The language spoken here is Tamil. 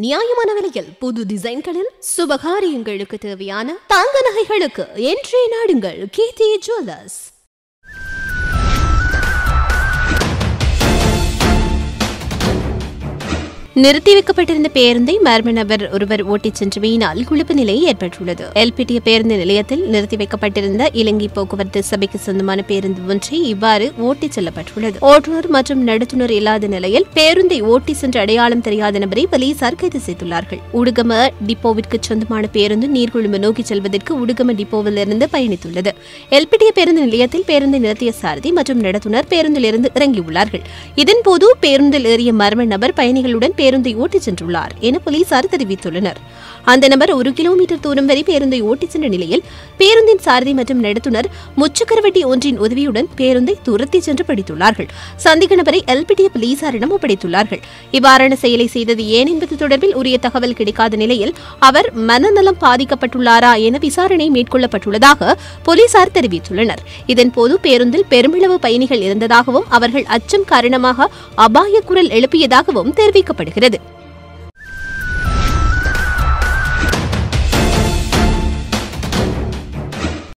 நியாயமான விலையில் புது டிசைன்களில் சுபகாரியங்களுக்கு தேவையான தங்க நகைகளுக்கு என்றே நாடுங்கள் கீர்த்தி ஜுவல்லர்ஸ். நிறுத்தி வைக்கப்பட்டிருந்த பேருந்தை மர்ம நபர் ஒருவர் ஓட்டிச் சென்றமையினால் குழப்ப நிலை ஏற்பட்டுள்ளது. எல்பிடிய பேருந்து நிலையத்தில் நிறுத்தி வைக்கப்பட்டிருந்த இலங்கை போக்குவரத்து சபைக்கு சொந்தமான பேருந்து ஒன்றை இவ்வாறு ஓட்டிச் செல்லப்பட்டுள்ளது. ஓட்டுநர் மற்றும் நடத்துனர் இல்லாத நிலையில் பேருந்தை ஓட்டி சென்ற அடையாளம் தெரியாத நபரை போலீசார் கைது செய்துள்ளார்கள். உடுகம டிப்போவிற்கு சொந்தமான பேருந்து நீர்குழும்பு நோக்கி செல்வதற்கு உடுகம டிப்போவிலிருந்து பயணித்துள்ளது. எல்பிடிய பேருந்து நிலையத்தில் பேருந்தை நிறுத்திய சாரதி மற்றும் நடத்துனர் பேருந்திலிருந்து இறங்கியுள்ளார்கள். இதன்போது பேருந்தில் ஏறிய மர்ம நபர் பயணிகளுடன் பேருந்தை ஓட்டிச் சென்றுள்ளார் என போலீசார் தெரிவித்துள்ளனர். அந்த நபர் ஒரு கிலோமீட்டர் தூரம் வரை பேருந்தை ஓட்டிச் சென்ற நிலையில் பேருந்தின் சாரதி மற்றும் நடத்துனர் முச்சக்கரவட்டி ஒன்றின் உதவியுடன் பேருந்தை துரத்தி சென்று பிடித்துள்ளார்கள். சந்தேக நபரை எல்பிடிய போலீசாரிடம் ஒப்படைத்துள்ளார்கள். இவ்வாறான செயலை செய்தது ஏன் என்பது தொடர்பில் உரிய தகவல் கிடைக்காத நிலையில் அவர் மனநலம் பாதிக்கப்பட்டுள்ளாரா என விசாரணை மேற்கொள்ளப்பட்டுள்ளதாக போலீசார் தெரிவித்துள்ளனர். இதன்போது பேருந்தில் பெருமளவு பயணிகள் இருந்ததாகவும் அவர்கள் அச்சம் காரணமாக அபாய குரல் எழுப்பியதாகவும் தெரிவிக்கப்படுகிறது வருகிறது